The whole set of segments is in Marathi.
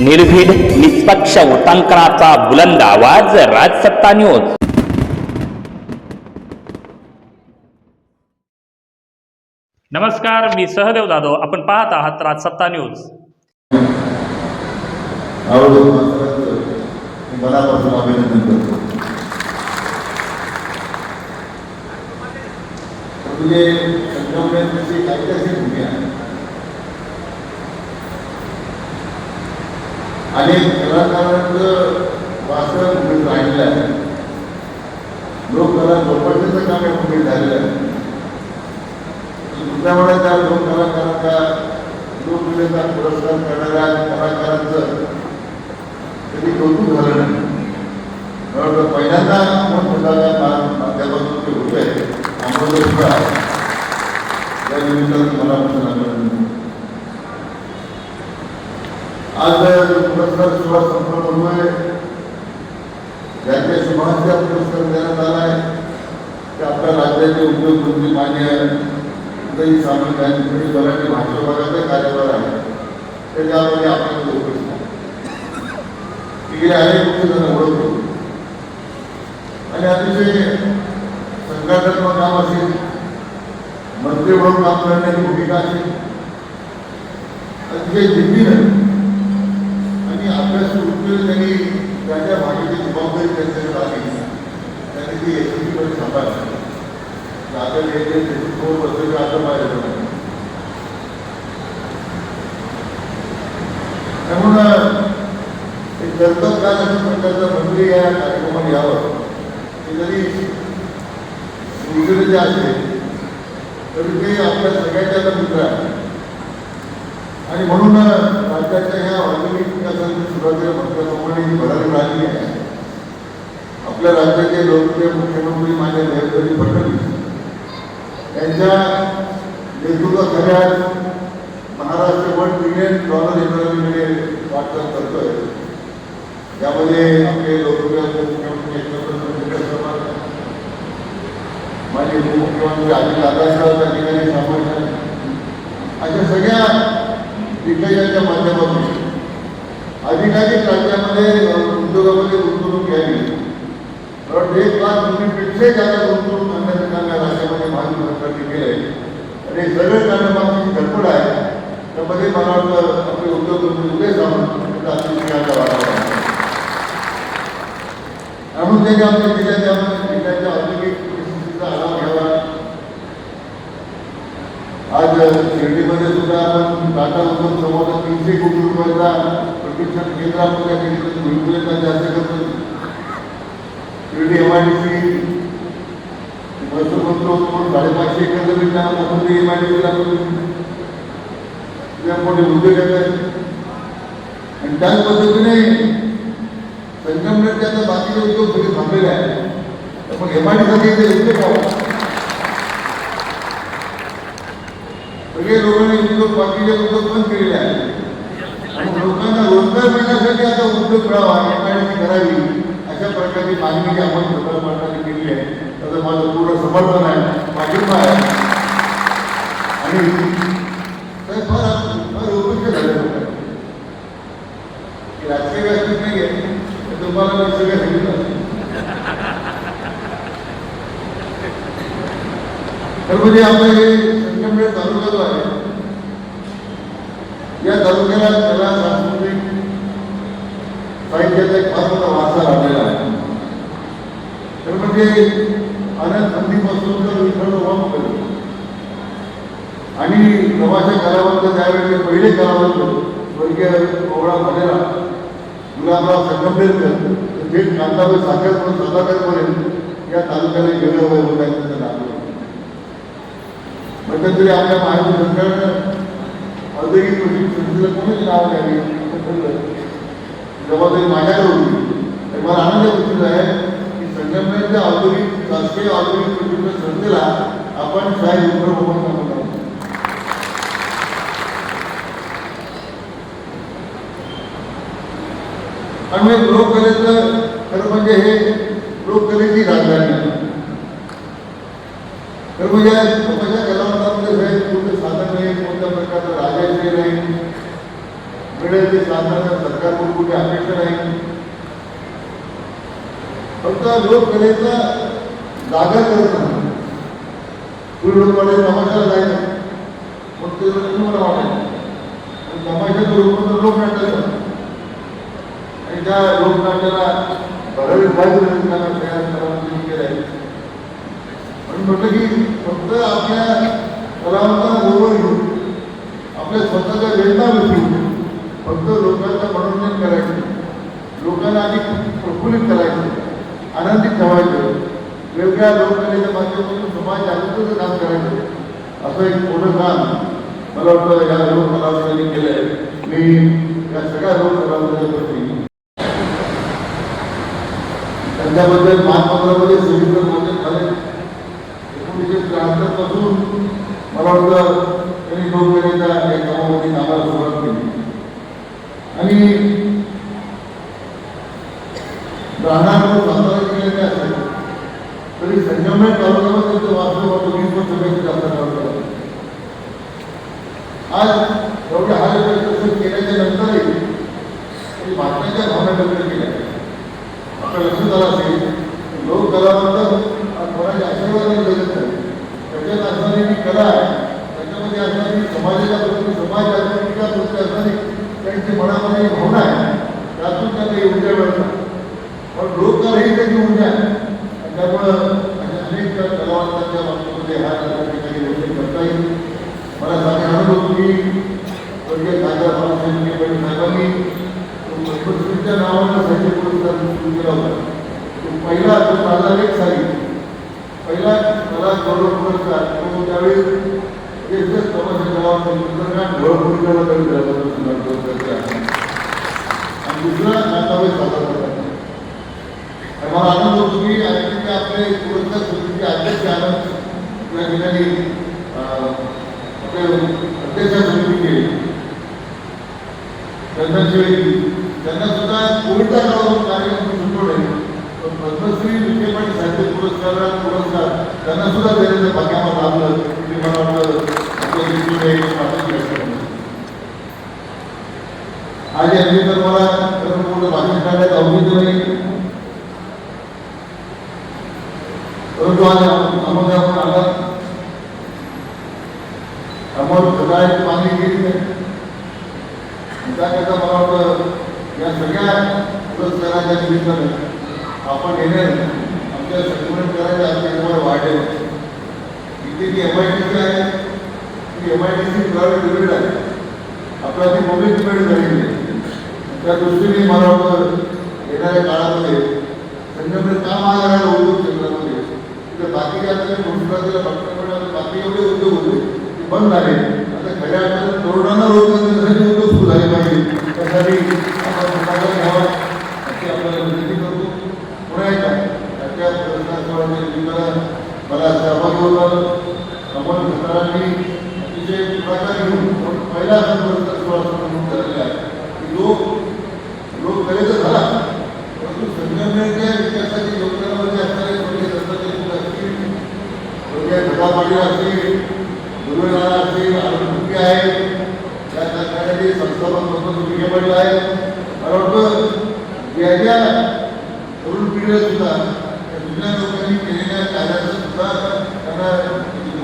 निर्भीड निष्पक्ष उटांकनाचा बुलंद आवाज राजसत्ता न्यूज. नमस्कार मी सहदेव जाधव. आपण पाहत आहात राजसत्ता न्यूज. मनापासून अभिनंदन करतो. म्हणजे संगमनेरची कायद्याची भूमिका आहे अनेक कलाकारांचं वाचन मी राहिलेलं आहे. लोककला जोपासण्याचं काम या भूमीत झालेलं आहे. त्यामुळे त्या लोक कलाकारांचा लोकप्रियता पुरस्कार करणाऱ्या कलाकारांचं कधी कौतुक झालं नाही. मला पहिल्यांदा मोठमोठ्या माध्यमातून ते होत आहे आम्हाला सुद्धा या निमित्तानं मला पण अभिनंदन आज पुरस्कार सोहळा संपन्न होतोय ज्यांच्या शुभांच्या पुरस्कार देण्यात आला आहे ते आपल्या राज्याचे उद्योगमंत्री मान्य उदयी सामंत यांनी मराठी भाषा विभागाचे कार्यभार आहे त्याच्यामध्ये आपल्याकडे उपस्थित तिकडे गेले अनेक वर्ष ओळखतो आणि अतिशय संघटनात्मक काम असेल मंत्री म्हणून काम करण्याची भूमिका असेल अतिशय जिद्दीनं अभ्यास सुरू केला त्यांनी त्याच्या भाषेची जबाबदारी त्यांच्याकडे आली त्यांनी ती यशस्वीपणे सांभाळली. आता येते दोन वर्ष आता बाहेर त्यामुळं एक कर्तव्यकाल अशा प्रकारचा मंत्री या कार्यक्रमात यावं. ते जरी उजवीचे असेल तरी ते आपल्या सगळ्यांच्या मित्र आहे. आणि म्हणून राज्याच्या ह्या औद्योगिक विकासाची सुरुवातीला म्हटल्याप्रमाणे ही भरारी राहिली आहे. आपल्या राज्याचे लोकप्रिय मुख्यमंत्री मान्य देवेंद्रजी फडणवीस यांच्या नेतृत्वाखाली आज महाराष्ट्र वन ट्रिलियन डॉलर इकॉनॉमीकडे वाटचाल करतोय. त्यामध्ये आपले लोकप्रिय मुख्यमंत्री एकनाथ शिंदे साहेब, उपमुख्यमंत्री अजित दादासाहेब त्या ठिकाणी सामायिक अशा सगळ्या दिग्गजांच्या माध्यमातून. अधिकाधिक राज्यामध्ये उद्योगामध्ये गुंतवणूक घ्यावी. कारण एक लाख कोटीपेक्षाही जास्त गुंतवणूक करण्याचं काम या राज्यामध्ये महाराष्ट्र सरकारने केलं आहे आणि हे सगळं करण्यामागची धडपड आहे त्यामध्ये मला वाटतं आपले उद्योगमंत्री उदय सामंत यांचा अतिशय आता आहे. म्हणून त्यांनी आपल्या जिल्ह्याच्या जिल्ह्याच्या औद्योगिक आज शिर्डीमध्ये सुद्धा आपण टाटा उद्योग समोर तीनशे कोटी रुपयाचा प्रशिक्षण केंद्र आपण त्या ठिकाणी भूमिपुरेचा जास्त करतो Shirdi M I D C महसूल मंत्र म्हणून साडेपाचशे एकर जमीन त्यांना मोफत एम आय डी सीला त्या मोठे उद्योग येत आहेत. आणि त्याच पद्धतीने संगमनेरचे आता बाकीचे उद्योग सगळे थांबलेले आहेत. तर मग एम आय डी साठी उद्योग व्हावा सगळे लोकांनी उद्योग बाकीचे उद्योग पण केलेले आहेत आणि लोकांना रोजगार मिळण्यासाठी आता उद्योग मिळावा एम आय करावी. अशा प्रकारची मागणी जी आपण सरकार मंडळाने केली आहे त्याचं माझं पूर्ण समर्थन आहे पाठिंबा आहे. आणि साहेब फार फार उपयुक्त झालं राजकीय व्यासपीठ नाही आहे तुम्हाला मी सगळं सांगितलं तर म्हणजे आपलं हे संगमनेर तालुका जो आहे या तालुक्याला कला सांस्कृतिक साहित्याचा एक फार मोठा वारसा लाभलेला आहे. तर म्हणजे अनंत संधीपासून तर विठ्ठल उभा आणि प्रवाशा कलावंत त्यावेळी पहिले कलावंत स्वर्गीय कोवळा भलेरा गुलाबराव संगमनेरकर थेट कांदावर साखरपूर सदाकरपर्यंत या तालुक्याला गेलं वय होत आहे त्यांचं नाव आपल्या महाराष्ट्र सरकारनं औद्योगिक प्रशिक्षण कोणीच नाव द्यावी असं ठरलं जबाबदारी माझ्याकडे होती. तर मला आनंद गोष्टीचा आहे की संगमनेरच्या औद्योगिक शासकीय औद्योगिक प्रशिक्षण संस्थेला आपण शाही उपक्रम म्हणून काम आणि लोककलेचं खरं म्हणजे हे लोककलेची राजधानी. खरं म्हणजे प्रकारचं राजाश्री नाही. मिळेल ते साधारण सरकारकडून कुठे अपेक्षा नाही. फक्त लोककलेचा जागा करत नाही. पूर्वी लोकवाडे तमाशाला जायचं मग ते मला वाटायचं आणि तमाशाचं रूप म्हणजे लोकनाट्य आणि त्या लोकनाट्याला बऱ्याच पाहिजे त्यांना तयार करावं केलंय. म्हणून म्हटलं की फक्त आपल्या कलावंतांना बरोबर घेऊन आपल्या स्वतःच्या वेदना विसरून फक्त लोकांचं मनोरंजन करायचं. लोकांना आधी प्रफुल्लित करायचं आनंदित ठेवायचं. वेगळ्या लोककलेच्या माध्यमातून समाज जागृतीचं काम करायचं. असं एक मोठं काम मला वाटतं या लोक कलावंतांनी केलं आहे मी या सगळ्या लोक कलावंतांच्या त्यांच्याबद्दल मानपत्रामध्ये सविस्तर वाचन झाले एकोणीसशे त्र्याहत्तरपासून मला वाटतं त्यांनी लोककलेच्या या कामामध्ये कामाला सुरुवात केली. आणि राहणार सातारा जिल्ह्याचे असेल? तरी संगमेर तालुक्यामध्ये त्यांचं वास्तव वीस जास्त आज एवढे हा प्रश्न केल्याच्या नंतरही त्यांनी भावना व्यक्त केल्या. आपल्या लक्षात आलं असेल लोक कलावंत कोणाचे आशीर्वाद जगत नाही त्याच्यात असणारी जी कला आहे त्याच्यामध्ये असणारी समाजाच्या प्रती समाज जागृतीच्या प्रती असणारी त्यांची मनामध्ये भावना आहे. त्यातून त्यांना ऊर्जा मिळतात पण लोककला ही त्याची ऊर्जा आहे त्यामुळं अशा अनेक कलावंतांच्या बाबतीमध्ये हा ठिकाणी गोष्टी करता येईल. मला सांगायला होतो की स्वर्गीय खासदार बाळासाहेब टिपेकर साहेबांनी पद्मश्रीच्या नावानं साहित्य पुरस्कार सुरू केला होता. तो पहिला तो चालला एक साली पहिला कला गौरव पुरस्कार तो त्यावेळी ज्येष्ठ समाजाच्या गावात चंद्रकांत ढोळपुरीकरला कमी झाला होता सुंदर पुरस्कार आणि दुसरा नातावे साजरा करतात आणि मला आनंद होतो की आणखी ते आपले पुरस्कार समितीचे अध्यक्ष आनंद या ठिकाणी अं, आपले अध्यक्ष समिती केली त्यांच्याशिवाय त्यांना सुद्धा कोविडचा काळातून कार्यक्रम सुटवले पण पद्मश्री विखे पाटील साहित्य पुरस्कार पुरस्कार त्यांना सुद्धा देण्याचं भाग्यावर लाभलं ते मला वाटतं आपल्या दृष्टीने एक प्राथमिक लक्षण आहे. आज या निमित्त मला खरं मोठं भाषण करण्यात अवघड नाही परंतु आज आम्हाला आपण आला आम्हाला सगळ्या मागणी केली नाही त्याकरता मला वाटतं या सगळ्या पुरस्काराच्या निमित्तानं आपण येणे आमच्या संकलन करायला आमच्या निर्माण वाढेल. इथे जी एम आय टी सी आहे ती M I T C private limited आहे. आपल्या ती पब्लिक लिमिटेड झालेली आहे. त्या दृष्टीने मला वाटतं येणाऱ्या काळामध्ये संगमनेर काम महाराष्ट्र उद्योग क्षेत्रामध्ये तिथे बाकीच्या आता संस्कृतीला डॉक्टर बाकी एवढे उद्योग होते ते बंद झाले. आता खऱ्या अर्थानं तरुणांना रोजगार देण्यासाठी पाहिजे त्यासाठी आपण पुढाकार घ्यावा अशी आपल्याला विनंती करतो पुन्हा एकदा त्याच्या पुरस्कार निमित्तानं मला सहभागी अमोल सरांनी अतिशय पुढाकार घेऊन पहिला सोहळा झालेला आहे की लोक कलेचा झाला परंतु संगमनेरच्या विकासाच्या योगदानामध्ये असणारे स्वर्गीय दत्तात्रय असतील स्वर्गीय गदा पाटील असतील गुरुनाना असतील आरोग्य आहे त्या सरकारचे संस्थापक म्हणून विखे पाटील आहे मला वाटतं याच्या तरुण पिढीला सुद्धा त्या जुन्या लोकांनी केलेल्या कार्याचं सुद्धा त्यांना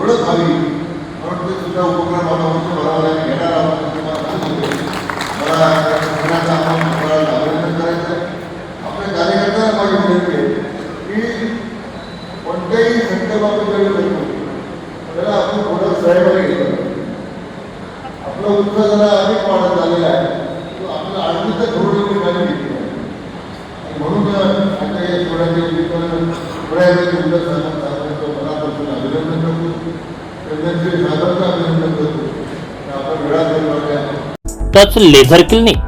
ओळख व्हावी मला वाटतं ते सुद्धा उपक्रम मला वर्ष भरावा घेणार आहोत मला सांगितलं. आपण सगळ्यांना अभिनंदन करायचं आहे. आपल्या कार्यकर्त्यांना माझी विनंती आहे की कोणत्याही संकल्पाबद्दल त्याला आपण थोडं सहभागी घेतो आपला उत्साह जरा अधिक वाढत झालेला आहे. तो आपल्या आर्थिक धोरण एवढी घेतली आहे. म्हणून आता या थोड्याचे निमित्तानं पुन्हा एकदा साधण्याचं मनापासून अभिनंदन करतो. त्यांचे साधारण अभिनंदन करतो. आणि आपण वेळात टच लेझर क्लिनिक.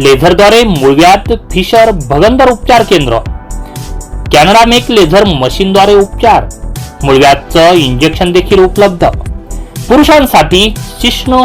लेझरद्वारे मुळव्यात फिशर भगंदर उपचार केंद्र. कॅनडा मेक लेझर मशीनद्वारे उपचार. मूळव्याधचं इंजेक्शन देखील उपलब्ध. पुरुषांसाठी शिष्ण